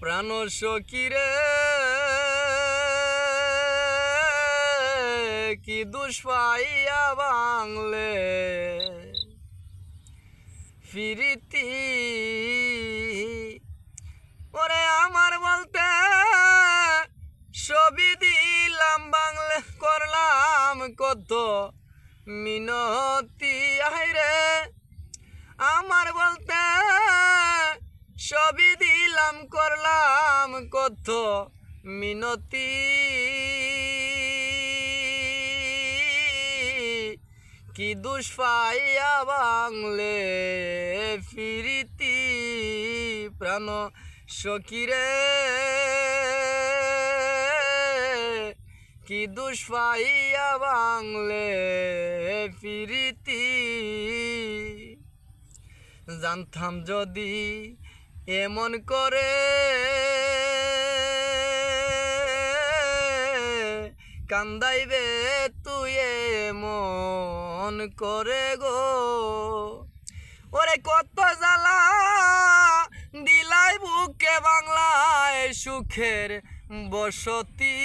প্রাণ সকিরে কি দুষ্পাইয়া বাংলে? ফিরিতি, ওরে আমার বলতে ছবি দিলাম বাংলা, করলাম কত মিনতি। আইরে আমার বলতে দিলাম করলাম কত মিনতি। কি দুষ্পাইয়া বাংলে ফিরিতি? প্রাণ সকিরে কি দুষ্পাইয়া বাংলে ফিরিতি? জানতাম যদি এমন করে কান্দাইবে তুই এমন করে গো। ওরে কত জ্বালা দিলাই বুকে বাংলায় সুখের বসতি।